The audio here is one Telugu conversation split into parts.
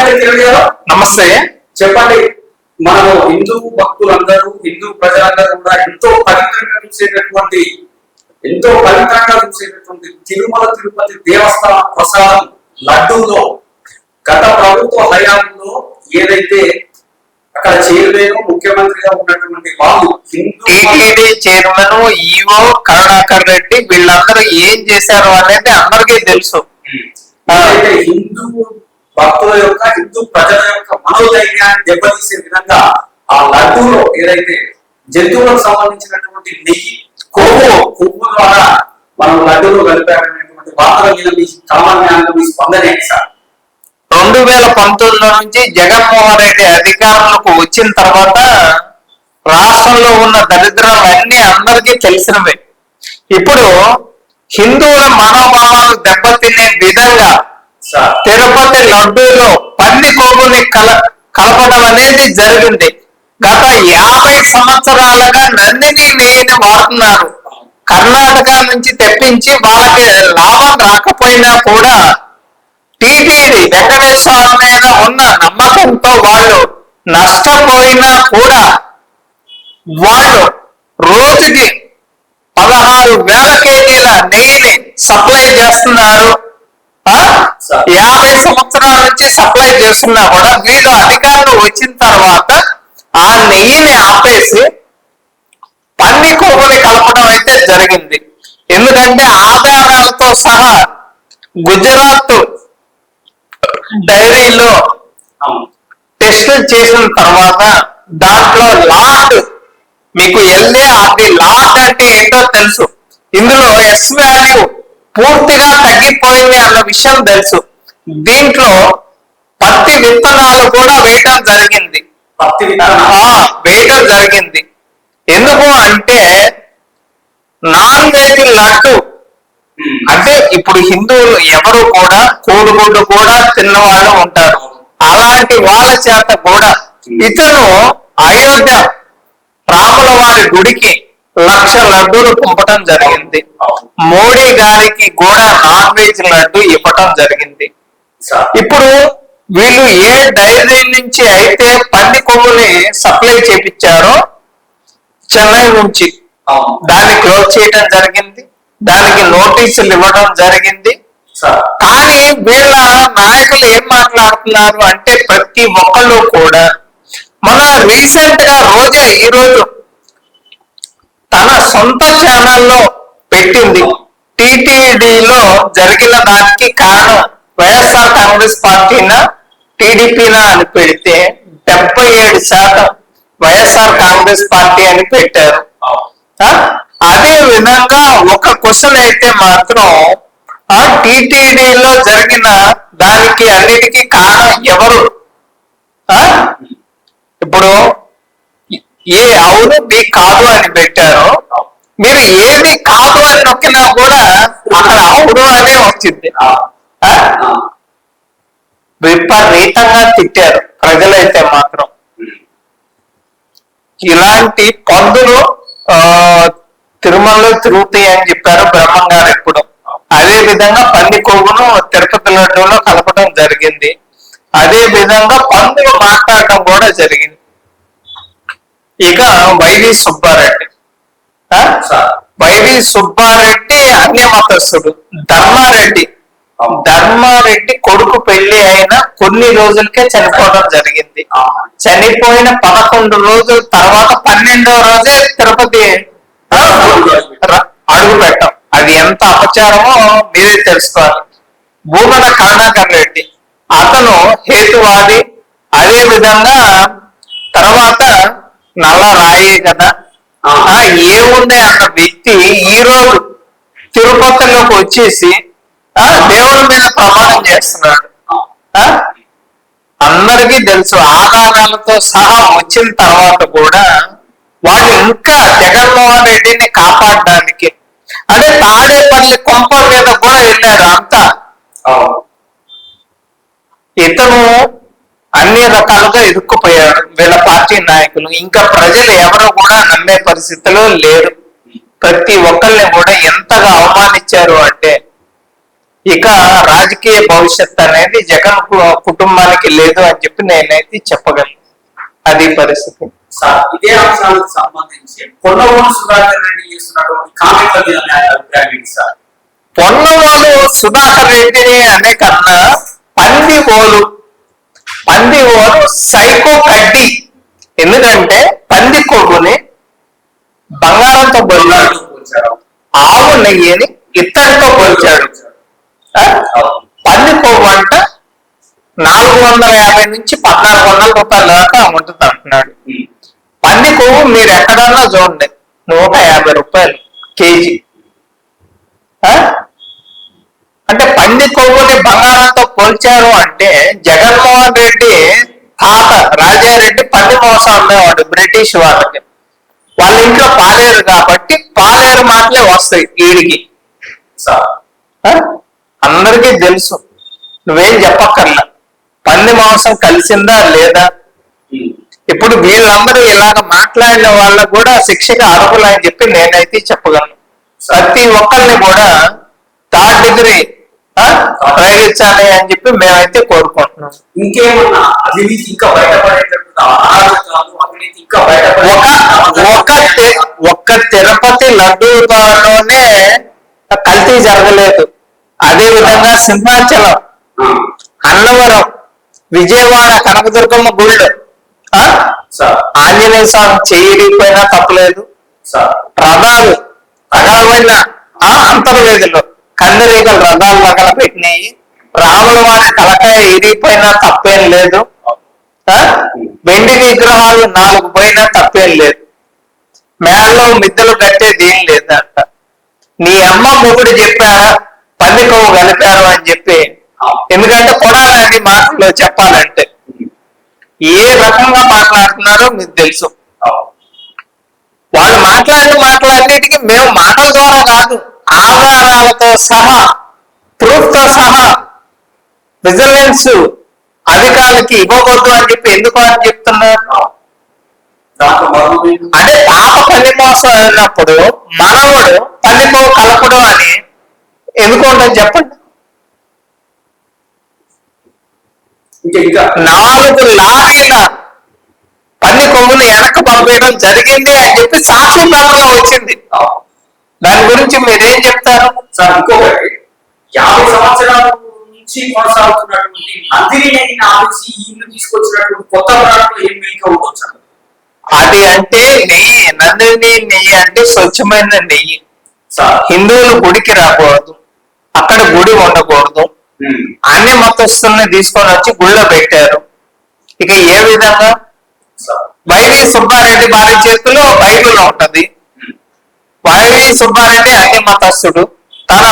గారు నమస్తే. చెప్పండి. మనము హిందూ భక్తులందరూ హిందూ ప్రజలందరూ కూడా ఎంతో పవిత్రంగా చూసేటటువంటి ఎంతో పవిత్రంగా చూసేటటువంటి తిరుమల తిరుపతి దేవస్థాన ప్రసాదం లడ్డూలో గత ప్రభుత్వ హయాంలో ఏదైతే అక్కడ చైర్మన్ ముఖ్యమంత్రిగా ఉన్నటువంటి వాళ్ళు Hindu TTD chairman EO Karunakar Reddy వీళ్ళందరూ ఏం చేశారు అనేది అందరికీ తెలుసు. హిందూ భక్తుల యొక్క హిందూ ప్రజల యొక్క మనోధైర్యాన్ని దెబ్బతీసే విధంగా ఆ లడ్డూలో ఏదైతే జంతువులకు సంబంధించినటువంటి నెయ్యి కొవ్వు కొవ్వు ద్వారా మనం లడ్డూలో కలిపామనేటువంటి వార్తల మీద మీ సామాన్యంగా మీ స్పందన ఏంటి సార్? రెండు వేల పంతొమ్మిదిలో నుంచి జగన్మోహన్ రెడ్డి అధికారంలోకి వచ్చిన తర్వాత రాష్ట్రంలో ఉన్న దరిద్రాలన్నీ అందరికీ తెలిసినవే. ఇప్పుడు హిందువుల మనోభావాలు దెబ్బతినే విధంగా తిరుపతి లడ్డూలో పంది కొవ్వుని కల కలపడం అనేది జరిగింది. గత యాభై సంవత్సరాలుగా నందిని నెయ్యిని వాడుతున్నారు. కర్ణాటక నుంచి తెప్పించి వాళ్ళకి లాభం రాకపోయినా కూడా టీటీడీ వెంకటేశ్వర మీద ఉన్న నమ్మకంతో వాళ్ళు నష్టపోయినా కూడా వాళ్ళు రోజుకి పదహారు వేల కేజీల నెయ్యిని సప్లై చేస్తున్నారు. ఆ? యాభై సంవత్సరాల నుంచి సప్లై చేస్తున్నా కూడా వీళ్ళు అధికారులు వచ్చిన తర్వాత ఆ నెయ్యిని ఆపేసి పన్ని కొవ్వుని కలపడం అయితే జరిగింది. ఎందుకంటే ఆధారాలతో సహా గుజరాత్ డైరీలో టెస్ట్ చేసిన తర్వాత దాంట్లో లాట్ మీకు ఎల్ఏ అది లాట్ అంటే ఏంటో తెలుసు. ఇందులో ఎస్ వాల్యూ పూర్తిగా తగ్గిపోయింది అన్న విషయం తెలుసు. దీంట్లో పత్తి విత్తనాలు కూడా వేయటం జరిగింది. పత్తి వేయటం జరిగింది. ఎందుకు అంటే నాన్ వెజ్ లడ్డు. అంటే ఇప్పుడు హిందువులు ఎవరు కూడా కోడిగుడ్డు కూడా తిన్నవాళ్ళు ఉంటారు. అలాంటి వాళ్ళ చేత కూడా ఇతను అయోధ్య రాముల వారి గుడికి లక్ష లడ్డూలు పంపటం జరిగింది. మోడీ గారికి కూడా నాన్ వెజ్ లడ్డు ఇవ్వటం జరిగింది. ఇప్పుడు వీళ్ళు ఏ డైరీ నుంచి అయితే పంది కొమ్ముని సప్లై చేపించారో చెన్నై నుంచి దాన్ని క్లోజ్ చేయడం జరిగింది. దానికి నోటీసులు ఇవ్వడం జరిగింది. కానీ వీళ్ళ నాయకులు ఏం మాట్లాడుతున్నారు అంటే ప్రతి ఒక్కళ్ళు కూడా మన రీసెంట్గా రోజే ఈ రోజు తన సొంత ఛానల్లో పెట్టింది టిటిడిలో జరిగిన దానికి కారణం వైఎస్ఆర్ కాంగ్రెస్ పార్టీనా టీడీపీనా అని పెడితే డెబ్బై ఏడు శాతం వైఎస్ఆర్ కాంగ్రెస్ పార్టీ అని పెట్టారు ఆ? అదే విధంగా ఒక క్వశ్చన్ అయితే మాత్రం ఆ టిటిడిలో జరిగిన దానికి అన్నిటికీ కారణం ఎవరు ఆ? ఇప్పుడు ఏ అవును బి కాదు అని పెట్టారు మీరు ఏది కాదు అని నొక్కినా కూడా అక్కడ అవును అనే వచ్చింది. ఆ, విపరీతంగా తిట్టారు ప్రజలైతే మాత్రం. ఇలాంటి పందులు ఆ తిరుమలలో తిరుగుతాయి అని చెప్పారు బ్రహ్మం గారు ఎప్పుడు. అదే విధంగా పంది కొవ్వును తిరుపతి లడ్డూలో కలపడం జరిగింది. అదే విధంగా పందులు మాట్లాడటం కూడా జరిగింది. ఇక వైవి సుబ్బారెడ్డి. వైవి సుబ్బారెడ్డి అన్య మతస్థుడు. ధర్మారెడ్డి. ధర్మారెడ్డి కొడుకు పెళ్ళి అయిన కొన్ని రోజులకే చనిపోవడం జరిగింది. చనిపోయిన పదకొండు రోజుల తర్వాత పన్నెండో రోజే తిరుపతి అడుగు పెట్టాం అది ఎంత అపచారమో మీరే తెలుసుకోవాలి. భూమన కరుణాకర్ రెడ్డి. అతను హేతువాది. అదే విధంగా తర్వాత నల్ల రాయే కదా. ఏముంది అన్న వ్యక్తి ఈ రోజు తిరుపతిలోకి వచ్చేసి ఆ దేవుడి మీద ప్రమాణం చేస్తున్నాడు. ఆ? అందరికీ తెలుసు ఆధారాలతో సహా వచ్చిన తర్వాత కూడా వాళ్ళు ఇంకా జగన్మోహన్ రెడ్డిని కాపాడడానికి అదే తాడేపల్లి కొంప మీద కూడా వెళ్ళారు అంతా. ఇతను రకాలుగా ఇరుక్కుపోయాడు వీళ్ళ పార్టీ నాయకులు. ఇంకా ప్రజలు ఎవరు కూడా నమ్మే పరిస్థితిలో లేరు. ప్రతి ఒక్కరిని కూడా ఎంతగా అవమానించారు అంటే ఇక రాజకీయ భవిష్యత్ అనేది జగన్ కుటుంబానికి లేదు అని చెప్పి నేనైతే చెప్పగలను. అది పరిస్థితి. ఇదే అంశాలకు సంబంధించి పొన్నవోలు సుధాకర్ రెడ్డి చేస్తున్నటువంటి కామెంట్ల మీద మీ అభిప్రాయం ఏంటి సార్? పొన్నవాడు సుధాకర్ రెడ్డిని అనే కన్నా పంది ఓలు పంది ఓరు సైకో కడ్డి ఎందుకంటే పంది కొవ్వుని బంగారంతో పోల్చాడు ఆవు నెయ్యిని ఇత్తడితో పోల్చాడు. పంది కొవ్వు అంట నాలుగు వందల యాభై నుంచి పద్నాలుగు వందల రూపాయల దాకా ఉంటుంది అంటున్నాడు. పంది కొవ్వు మీరు ఎక్కడన్నా చూడండి నూట యాభై రూపాయలు కేజీ. అంటే పంది కొవ్వుని బంగారంతో పోల్చారు అంటే జగన్మోహన్ రెడ్డి తాత రాజారెడ్డి పంది మోసం అమ్మేవాడు బ్రిటిష్ వాళ్ళకి. వాళ్ళ ఇంట్లో పాలేరు కాబట్టి పాలేరు మాటలే వస్తాయి వీడికి? అందరికీ తెలుసు. నువ్వేం చెప్పక్కర్లా. పంది మాంసం కలిసిందా లేదా? ఇప్పుడు వీళ్ళందరూ ఇలాగ మాట్లాడిన వాళ్ళకు కూడా శిక్షగా అర్హులు అని చెప్పి నేనైతే చెప్పగలను. ప్రతి ఒక్కరిని కూడా థర్డ్ డిగ్రీ ప్రయోగించాలి అని చెప్పి మేమైతే కోరుకుంటున్నాం. ఇంకేమన్నా? అవినీతి ఇంకా బయటపడేటట్టు ఒక్క బయటపడే తి- ఒక్క తిరుపతి లడ్డూలోనే కల్తీ జరగలేదు. అదే విధంగా సింహాచలం అన్నవరం విజయవాడ కనకదుర్గమ్మ గుళ్ళు. ఆంజనేయ స్వామి చేయకపోయినా తప్పలేదు. రథాలు రకాలమైన ఆ అంతర్వేదిలో. కందిరీగలు రథాలు రకాల పెట్టినాయి. రాముల వారి తలకాయ ఇరిగిపోయినా తప్పేం లేదు? వెండి విగ్రహాలు నాలుగు పోయినా తప్పేం లేదు. మేడలో మిద్దెలు కట్టేది ఏం లేదంట. నీ అమ్మ మొగుడు చెప్పారా పంది కొవ్వు కలిపారు అని చెప్పి. ఎందుకంటే కొడాలని మాటల్లో చెప్పాలంటే. ఏ రకంగా మాట్లాడుతున్నారో మీకు తెలుసు. వాళ్ళు మాట్లాడిన మాటలన్నిటికీ మేము మాటల ద్వారా కాదు. ఆధారాలతో సహా ప్రూఫ్తో సహా విజిలెన్స్ అధికారులకి ఇవ్వకూడదు అని చెప్పి ఎందుకు అని చెప్తున్నారు? అంటే పాప పని మోసం అయినప్పుడు మనవడు పనితో కలపడం అని ఎందుకు ఉండదు చెప్పండి నాలుగు లారీల పన్ని కొమ్ములు వెనక్కి పంపించడం జరిగింది అని చెప్పి సాక్షి పేపర్లో వచ్చింది. దాని గురించి మీరేం చెప్తారు? సార్ ఇంకొకటి. యాభై సంవత్సరాల నుంచి కొనసాగుతున్నటువంటి నెయ్యిని ఆలోచి ఈయన తీసుకొచ్చినటువంటి కొత్త బ్రాండ్లో ఏం సార్? అది అంటే నెయ్యి నందిని నెయ్యి అంటే స్వచ్ఛమైన నెయ్యి. హిందువులు గుడికి రాకూడదు. అక్కడ గుడి ఉండకూడదు. అన్ని మతస్థుల్ని తీసుకొని వచ్చి గుళ్ళో పెట్టారు. ఇక ఏ విధంగా? వైవి సుబ్బారెడ్డి భార్య చేతిలో బైబిల్ ఉంటది. వైవి సుబ్బారెడ్డి అన్ని మతస్థుడు. తన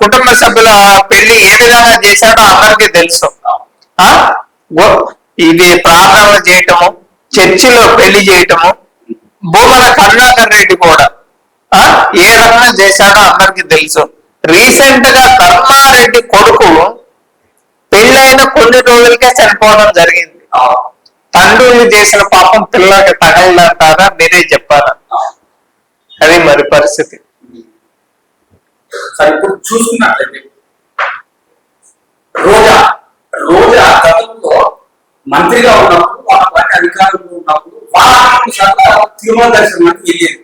కుటుంబ సభ్యుల పెళ్ళి ఏ విధంగా చేశాడో అందరికీ తెలుసు. ఆ? ఇది ప్రార్థనలు చేయటము చర్చిలో పెళ్ళి చేయటము భూమన కరుణాకర్ రెడ్డి కూడా. ఆ? ఏ రకంగా చేశాడో అందరికీ తెలుసు. రీసెంట్గా ధర్మారెడ్డి కొడుకు పెళ్ళైన కొన్ని రోజులకే చనిపోవడం జరిగింది. ఆ, తండ్రులు చేసిన పాపం పిల్లలకి తగలంటారా మీరే చెప్పారా అది మరి పరిస్థితి. ఇప్పుడు చూసుకున్నట్లయితే రోజా రోజా గతంలో మంత్రిగా ఉన్నప్పుడు వాళ్ళ పార్టీ అధికారంలో ఉన్నప్పుడు శాతం తిరుమల దర్శనానికి వెళ్ళేది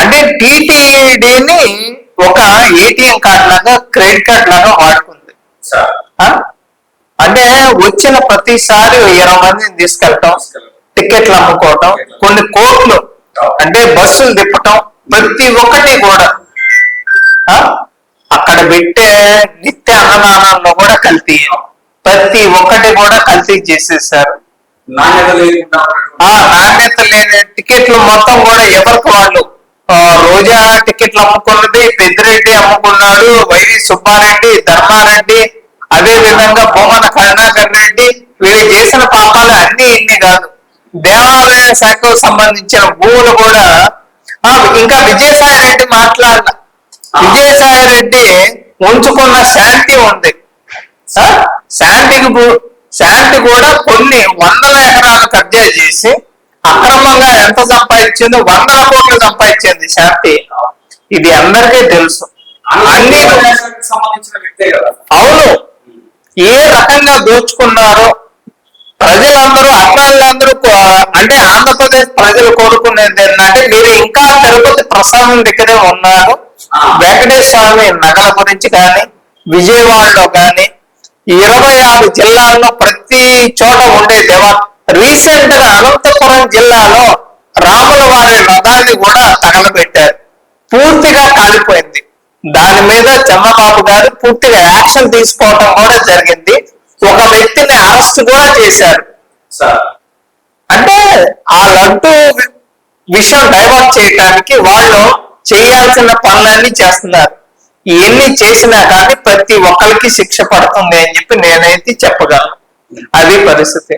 అంటే టీటీడీని ఒక ఏటీఎం కార్డ్ లాగా క్రెడిట్ కార్డ్ లాగా వాడుకుంది? అంటే వచ్చిన ప్రతిసారి ఇరవై మందిని తీసుకెళ్ళటం టికెట్లు అమ్ముకోవటం కొన్ని కోట్లు అంటే బస్సులు తిప్పటం ప్రతి ఒక్కటి కూడా. ఆ? అక్కడ పెట్టే నిత్య అన్నదానాల్లో కూడా కల్తీ. ప్రతి ఒక్కటి కూడా కల్తీ చేసేసారు నాణ్యత లేకుండా నాణ్యత లేని టికెట్లు మొత్తం కూడా ఎవరికి వాళ్ళు? ఆ, రోజా టికెట్లు అమ్ముకున్నది పెద్దిరెడ్డి అమ్ముకున్నాడు వైవి సుబ్బారెడ్డి ధర్మారెడ్డి అదే విధంగా భూమన కరుణాకర్ రెడ్డి. వీళ్ళు చేసిన పాపాలు అన్ని ఇన్ని కాదు. దేవాలయ శాఖకు సంబంధించిన భూములు కూడా ఇంకా విజయసాయి రెడ్డి మాట్లాడిన. విజయసాయి రెడ్డి ఉంచుకున్న శాంతి ఉంది? శాంతికి శాంతి కూడా కొన్ని వందల ఎకరాలు కబ్జా చేసి అక్రమంగా ఎంత సంపాదించిందో వందల కోట్లు సంపాదించింది శాంతి. ఇది అందరికీ తెలుసు. అన్ని అవును. ఏ రకంగా దోచుకున్నారో ప్రజలందరూ అమ్మాయిలందరూ అంటే ఆంధ్రప్రదేశ్ ప్రజలు కోరుకునేది ఏంటంటే మీరు ఇంకా తిరుపతి ప్రసాదం దగ్గరే ఉన్నారు. వెంకటేశ్వర స్వామి నగల గురించి కానీ విజయవాడలో కానీ ఇరవై ఆరు జిల్లాల్లో ప్రతి చోట ఉండే దేవా రీసెంట్గా అనంతపురం జిల్లాలో రాముల వారి రథాన్ని కూడా తగలబెట్టారు. పూర్తిగా కాలిపోయింది. దాని మీద చంద్రబాబు గారు పూర్తిగా యాక్షన్ తీసుకోవడం కూడా జరిగింది. ఒక వ్యక్తిని అరెస్ట్ కూడా చేశారు. అంటే ఆ లడ్డు విషయం డైవర్ట్ చేయడానికి వాళ్ళు చేయాల్సిన పనులన్నీ చేస్తున్నారు. ఇవన్నీ చేసినా కానీ ప్రతి ఒక్కరికి శిక్ష పడుతుంది అని చెప్పి నేనైతే చెప్పగలను. అది పరిస్థితి.